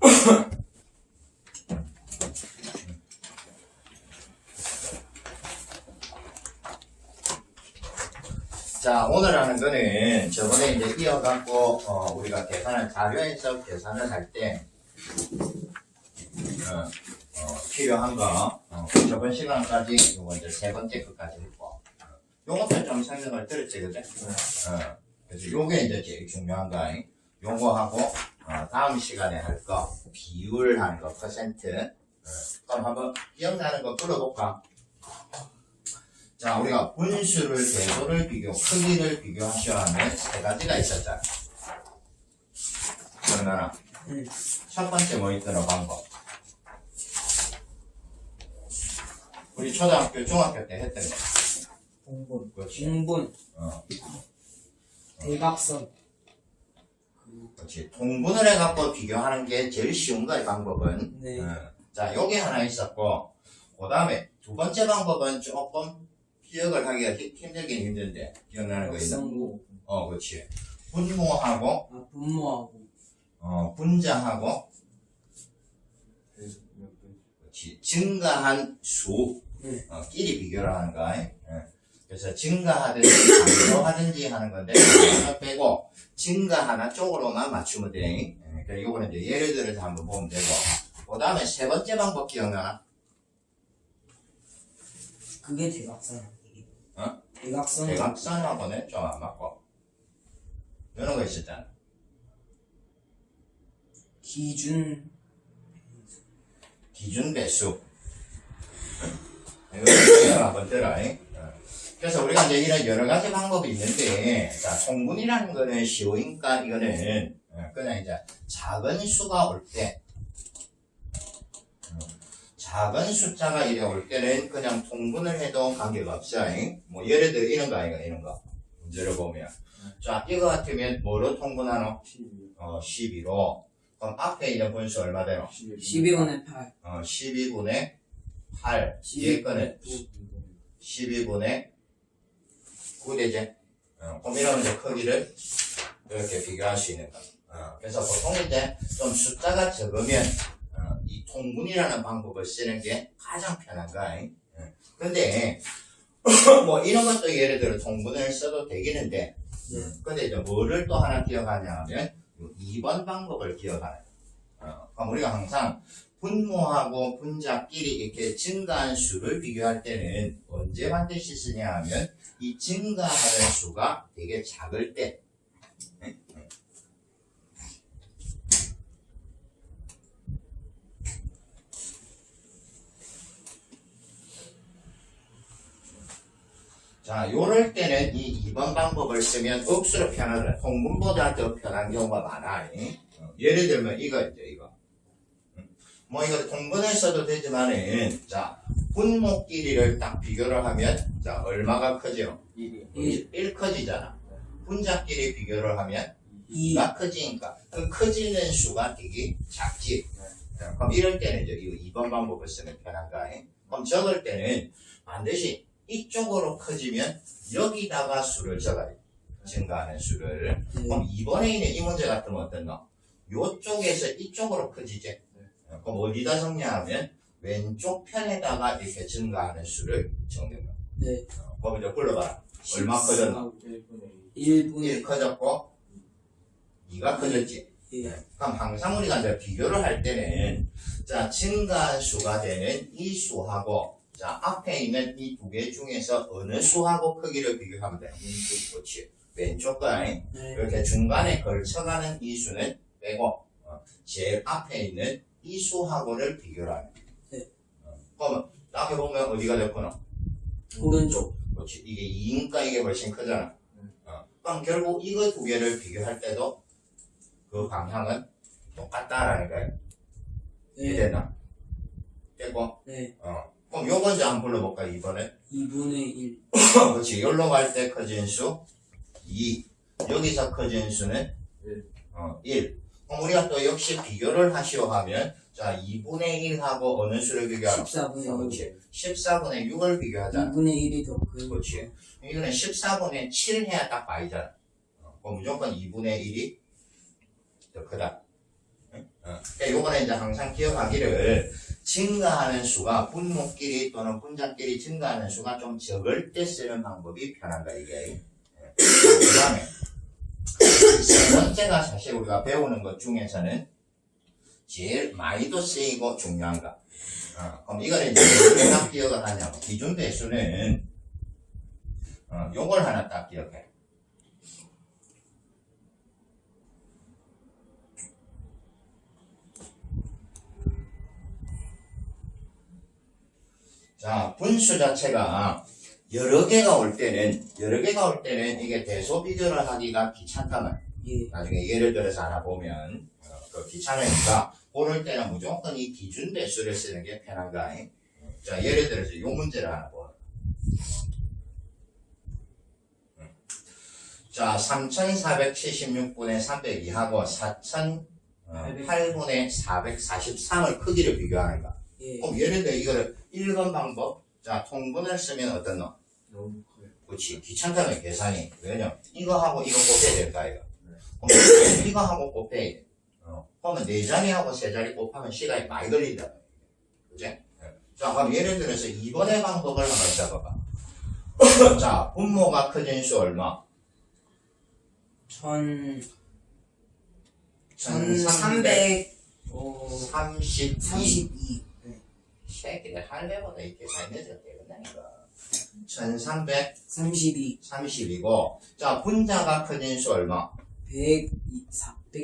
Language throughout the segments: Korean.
자, 오늘 하는 거는 저번에 이제 이어갖고, 어, 우리가 계산을, 자료에서 계산을 할 때, 어, 어, 필요한 거, 어, 저번 시간까지, 요거 이제 세 번째 것까지 했고, 요것도 좀 설명을 들었지, 그죠? 어, 그래서 요게 이제 제일 중요한 거, 아니? 요거하고, 어, 다음 시간에 할 거, 비율 하는 거, 퍼센트. 어, 그럼 한번 기억나는 거 풀어볼까? 자, 우리가 분수를, 배수를 비교, 크기를 비교하셔야 하는 세 가지가 있었잖아. 그러면, 응. 첫 번째 뭐 있더라, 방법. 우리 초등학교, 중학교 때 했던 거. 공분, 그렇지. 중분, 어, 대각선, 그렇지. 통분을 해갖고 비교하는 게 제일 쉬운 거야, 방법은. 네. 어. 자, 요게 하나 있었고, 그 다음에 두 번째 방법은 조금 기억을 하기가 힘- 힘들긴 힘든데, 기억나는 거 있나? 어, 그렇지. 분모하고, 아, 분모하고, 어, 분자하고, 그렇지. 증가한 수, 네. 어, 끼리 비교를 하는 거야. 예. 그래서 증가하든지 감소하든지 하는 건데, 하나 빼고, 증가 하나 쪽으로만 맞추면 돼. 예. 그러니까 요거는 이제 예를 들어서 한번 보면 되고, 그 다음에 세 번째 방법 기억나나? 그게 대각선? 어? 대각선, 대각선하고는 좀 안 맞고, 이런 거 있었잖아. 기준, 기준 배수. 이거 한번 들어. 잉? 어. 그래서 우리가 이제 이런 여러 가지 방법이 있는데, 자, 통분이라는 거는 쉬우니까 이거는 어, 그냥 이제 작은 수가 올 때, 어, 작은 숫자가 이래 올 때는 그냥 통분을 해도 관계가 없어. 잉? 뭐 예를 들어 이런 거 아이가 이런 거. 문제를 보면. 자, 이거 같으면 뭐로 통분하노? 어, 12로. 그럼 앞에 있는 분수 얼마 되노? 12분의 8, 어, 12분의 8. 뒤에 거는 12분의 9되지. 어, 이러면 이제 크기를 이렇게 비교할 수 있는 거. 어, 그래서 보통 이제 좀 숫자가 적으면 어, 이 통분이라는 방법을 쓰는 게 가장 편한. 잉? 어. 근데 뭐 이런 것도 예를 들어 통분을 써도 되겠는데 네. 근데 이제 뭐를 또 하나 기억하냐 하면 2번 방법을 기억하는. 어, 그럼 우리가 항상 분모하고 분자끼리 이렇게 증가한 수를 비교할 때는 언제 반드시 쓰냐 하면 이 증가하는 수가 되게 작을 때 자, 요럴 때는 이 2번 방법을 쓰면 억수로 편하더라. 통분보다 더 편한 경우가 많아. 잉? 어, 예를 들면 이거 이제 이거. 음. 뭐 이거 통분을 써도 되지만은 자 분모끼리를 딱 비교를 하면 자 얼마가 크죠? 1, 1 커지잖아. 분자끼리 비교를 하면 2, 2가 커지니까 그 커지는 수가 되게 작지. 어, 그럼 이럴 때는 이제 이 2번 방법을 쓰면 편한가? 잉? 그럼 적을 때는 반드시 이쪽으로 커지면 여기다가 수를 적어야 돼. 증가하는 수를. 네. 그럼 이번에 있는 이 문제 같으면 어떤가? 요쪽에서 이쪽으로 커지지. 어, 그럼 어디다 적냐하면 왼쪽 편에다가 이렇게 증가하는 수를 거야. 네. 어, 그럼 이제 불러봐라. 얼마 커졌나? 1 1분의 커졌고 2가 커졌지. 1, 그럼 항상 우리가 이제 비교를 할 때는 자 증가한 수가 되는 이 수하고 자 앞에 있는 이 두 개 중에서 어느 수하고 크기를 비교하면 돼. 그렇지. 왼쪽 거 네. 이렇게 중간에 걸쳐가는 이 수는 빼고 어, 제일 앞에 있는 이 수하고를 비교를. 네. 어, 그러면 딱 해보면 어디가 됐구나. 오른쪽, 그렇지. 이게 2니까 이게 훨씬 크잖아. 어, 그럼 결국 이거 두 개를 비교할 때도 그 방향은 똑같다라는 거예요. 네, 이해됐나? 됐고, 네, 어. 그럼 요 번째 한번 불러볼까, 이번에? 2분의 1, 그렇지. 여기로 갈 때 커진 수 2. 여기서 커진 수는 일. 어, 1. 그럼 우리가 또 역시 비교를 하시오 하면, 자, 2분의 1하고 어느 수를 비교하노? 14분의 6, 그렇지. 14분의 6을 비교하잖아. 2분의 1이 더 큰, 그렇지. 이거는 14분의 7 해야 딱 Y잖아. 어, 그럼 무조건 2분의 1이 더 크다. 응? 어, 어, 그러니까 요거는 이제 항상 기억하기를 증가하는 수가 분모끼리 또는 분자끼리 증가하는 수가 좀 적을 때 쓰는 방법이 편한다 이게. 그 다음에 세 번째가 사실 우리가 배우는 것 중에서는 제일 많이도 쓰이고 중요한 거. 어, 그럼 이거는 이제 왜 기억을 하냐면 기준 배수는 어, 요걸 하나 딱 기억해. 자, 분수 자체가 여러 개가 올 때는, 여러 개가 올 때는 이게 대소 비교를 하기가 귀찮단 말이야. 예. 나중에 예를 들어서 하나 보면, 어, 그 귀찮으니까, 그럴 때는 무조건 이 기준 배수를 쓰는 게 편한가. 잉? 자, 예를 들어서 요 문제를 하나 봐. 음. 자, 3476분의 302하고 4008분의 443을 크기를 비교하는 거. 예. 그럼 예를 들어 이거를 1번 방법, 자, 통분을 쓰면 어떤 너? 너무 커요. 그렇지. 귀찮다면 계산이. 왜냐? 이거하고 이거 곱해야 될까, 이거? 그럼 이거하고 곱해야 돼. 어. 그러면 네 자리하고 세 자리 곱하면 시간이 많이 걸린다. 그지? 네. 자, 그럼 예를 들어서 2번의 방법을 한번 잡아봐. 자, 분모가 커진 수 얼마? 천, 천 어, 32. 삼십이. 네. 새끼들 할배보다 이 계산이 늦어도 되겠다니까. 1332. 삼십이. 자, 분자가 커진 수 얼마? 백,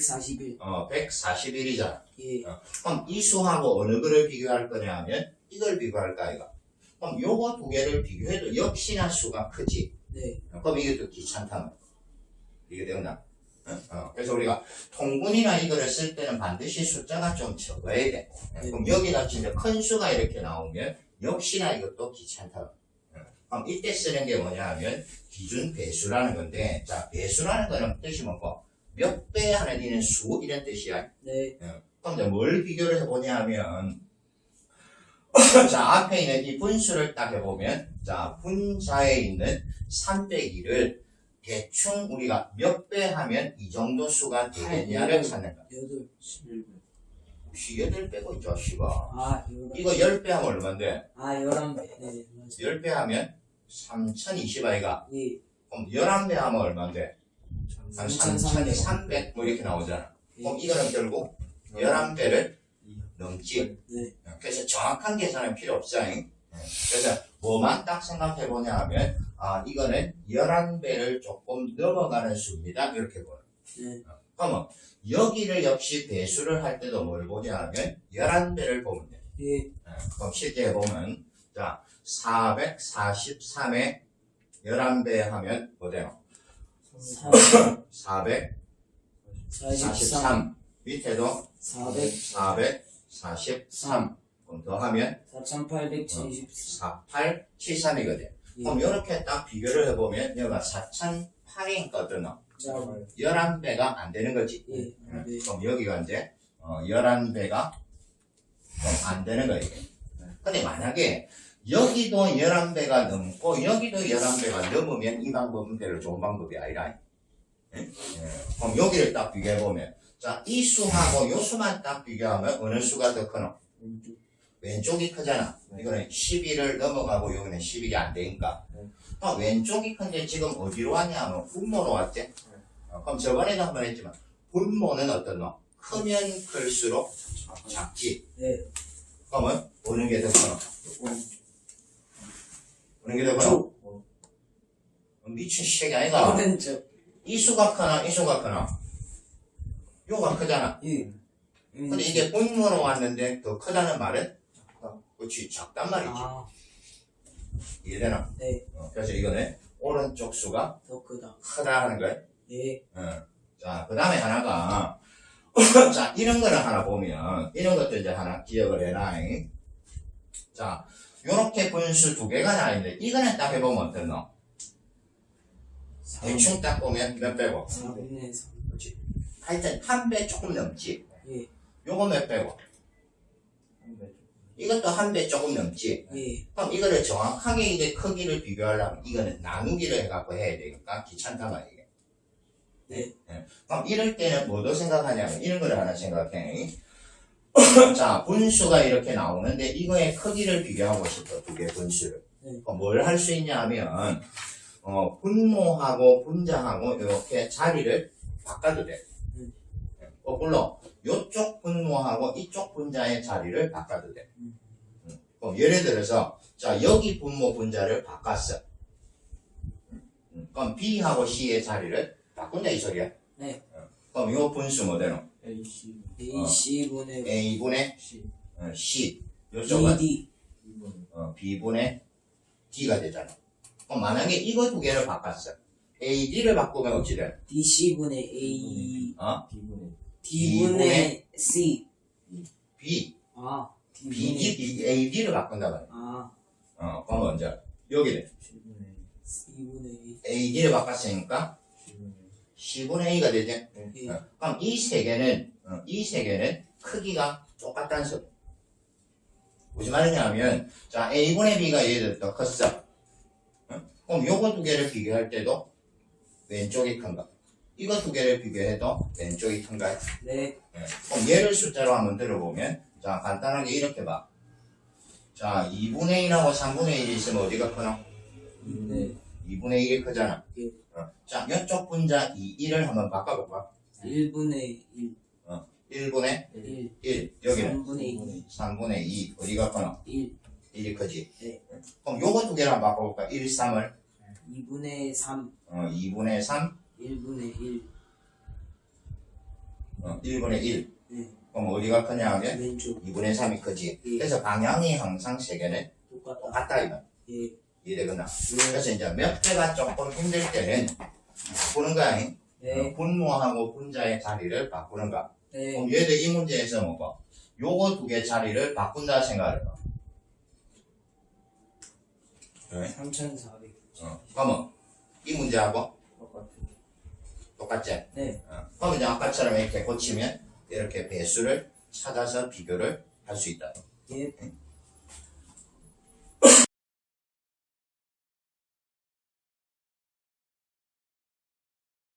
사, 백사십일. 어, 141이잖아. 예. 그럼 이 수하고 어느 거를 비교할 거냐 하면 이걸 비교할까 이거. 그럼 요거 두 개를 비교해도 역시나 수가 크지. 네. 어, 그럼 또 귀찮단 말이야. 이게 되나? 어? 어, 그래서 우리가 통분이나 이거를 쓸 때는 반드시 숫자가 좀 적어야 돼. 어, 네. 그럼 여기다 진짜 큰 수가 이렇게 나오면 역시나 이것도 귀찮다. 어, 그럼 이때 쓰는 게 뭐냐 하면 기준 배수라는 건데 자 배수라는 거는 뜻이 뭐고 몇 배 하는 이는 수 이런 뜻이야. 네. 그럼 이제 뭘 비교를 해보냐 하면 자 앞에 있는 이 분수를 딱 해보면 자 분자에 있는 302를 대충 우리가 몇 배 하면 이 정도 수가 되겠냐를 찾는 거야 여덟, 십일곱. 혹시 8배고 이 자식아 아, 열한. 이거 10배 하면 얼만데 아, 열한 배. 네, 맞아요. 10배 하면 3020 아이가 예. 그럼 11배 하면 삼천삼백. 3300 뭐 이렇게 나오잖아 예. 그럼 이거는 결국 11배를 넘지 네. 그래서 정확한 계산은 필요 없어요. 그래서 뭐만 딱 생각해 보냐 하면 아 이거는 11배를 조금 넘어가는 수입니다. 이렇게 보여. 네. 그러면 여기를 역시 배수를 할 때도 뭘 보냐 하면 11배를 보면 돼. 예. 그럼 실제 해보면 자 443에 11배 하면 뭐 돼요? 사, 443 사십삼. 밑에도 사백. 443 그럼 더하면 사천팔백칠십. 48, 73이거든. 예. 그럼 이렇게 딱 비교를 해보면 여기가 4008이니까 어떠노? 자, 11배가 안 되는 거지. 예. 응. 네. 그럼 여기가 이제 어, 11배가 안 되는 거예요. 근데 만약에 여기도 11배가 넘고 여기도 11배가 넘으면 이 방법은 별로 좋은 방법이 아니라 예? 예. 그럼 여기를 딱 비교해보면 자, 이 수하고 요 수만 딱 비교하면 어느 수가 더 크노? 왼쪽. 왼쪽이 크잖아. 이거는 11을 넘어가고 여기는 11이 안 되니까. 어, 왼쪽이 큰데 지금 어디로 왔냐 하면 분모로 왔지? 어, 그럼 저번에도 한 번 했지만 분모는 어떤 놈? 크면 클수록 작지. 네. 그러면 어느 게 더 크노? 어느 게더 크노? 쪽. 미친 새끼 아이가. 오른쪽. 이 수가 크나 이 수가 크나? 요가 크잖아. 예. 근데 이게 분모로 왔는데 더 크다는 말은? 그렇지 작단 말이지. 아, 이해되나? 네. 어, 그래서 이거는 오른쪽 수가 더 크다. 크다는 거야. 예. 어. 자, 그 다음에 하나가, 자, 이런 거를 하나 보면, 이런 것도 이제 하나 기억을 해놔. 자, 요렇게 분수 두 개가 나있는데, 이거는 딱 해보면 어떻노? 대충 딱 보면 몇 배고? 4분의 3. 그렇지. 하여튼 한 배 조금 넘지. 예. 요거 몇 배고? 이것도 한 배 조금 넘지. 예. 그럼 이거를 정확하게 이제 크기를 비교하려면 이거는 나누기를 해갖고 해야 되니까 귀찮단 말이에요. 네. 그럼 이럴 때는 뭐도 생각하냐면 이런 거를 하나 생각해. 자, 분수가 이렇게 나오는데 이거의 크기를 비교하고 싶어, 두 개 분수를. 네. 뭘할 수 있냐 하면, 어, 분모하고 분자하고 이렇게 자리를 바꿔도 돼. 네. 거꾸로, 요쪽 분모하고 이쪽 분자의 자리를 바꿔도 돼. 음. 음. 그럼 예를 들어서, 자, 여기 분모 분자를 바꿨어. 음. 그럼 B하고 C의 자리를 바꾼다 이 소리야. 네. 어. 그럼 요 분수 뭐되노? AC A C분의 A분의 C 어, C. 요쪽은 BD 2번 어, B분의 D가 되잖아. 그럼 만약에 이거 두 개를 바꿨어. AD를 바꾸면 어찌 돼? DC분의 A 어? D분의 D분의 C B. 아 D분의 D, AD를 바꾼다 말이야. 아 어, 그럼 먼저 여기를 C분의 C분의 AD를 바꿨으니까 C분의 C분의 A가 되지. A 어, 그럼 이 세 개는 어, 이세 개는 크기가 똑같다는 소리. 무슨 말이냐면 자 A분의 B가 얘들 더 컸어. 어? 그럼 요거 두 개를 비교할 때도 왼쪽이 큰가? 이거 두 개를 비교해도 왼쪽이 큰가? 네 예. 그럼 얘를 숫자로 한번 들어보면 자 간단하게 이렇게 봐. 자 2분의 1하고 3분의 1이 있으면 어디가 크노? 네 2분의 1이 크잖아. 예. 어. 자 이쪽 분자 2, 1을 한번 바꿔볼까? 1분의 1 1분의 1 1 여기는 3분의 2 3분의 2 어디가 크노? 1 1이 크지? 네. 그럼 요거 두 개랑 바꿔볼까? 1, 3을 2분의 3 어, 2분의 3 1분의 1 어, 1분의 1 네. 그럼 어디가 크냐 하면 왼쪽 2분의 3이 크지? 예. 그래서 방향이 항상 세 개는 똑같다 똑같다 이거 예 이해되거나. 네. 그래서 이제 몇 개가 조금 힘들 때는 바꾸는 거야. 잉? 네. 어, 분모하고 분자의 자리를 바꾸는 거야. 네. 그럼 얘들 이 문제에서 뭐고 요거 두 개 자리를 바꾼다 생각해봐. 네. 3400 어, 그러면 이 문제하고 똑같은 똑같지? 네. 어, 그럼 이제 아까처럼 이렇게 고치면 이렇게 배수를 찾아서 비교를 할 수 있다. 예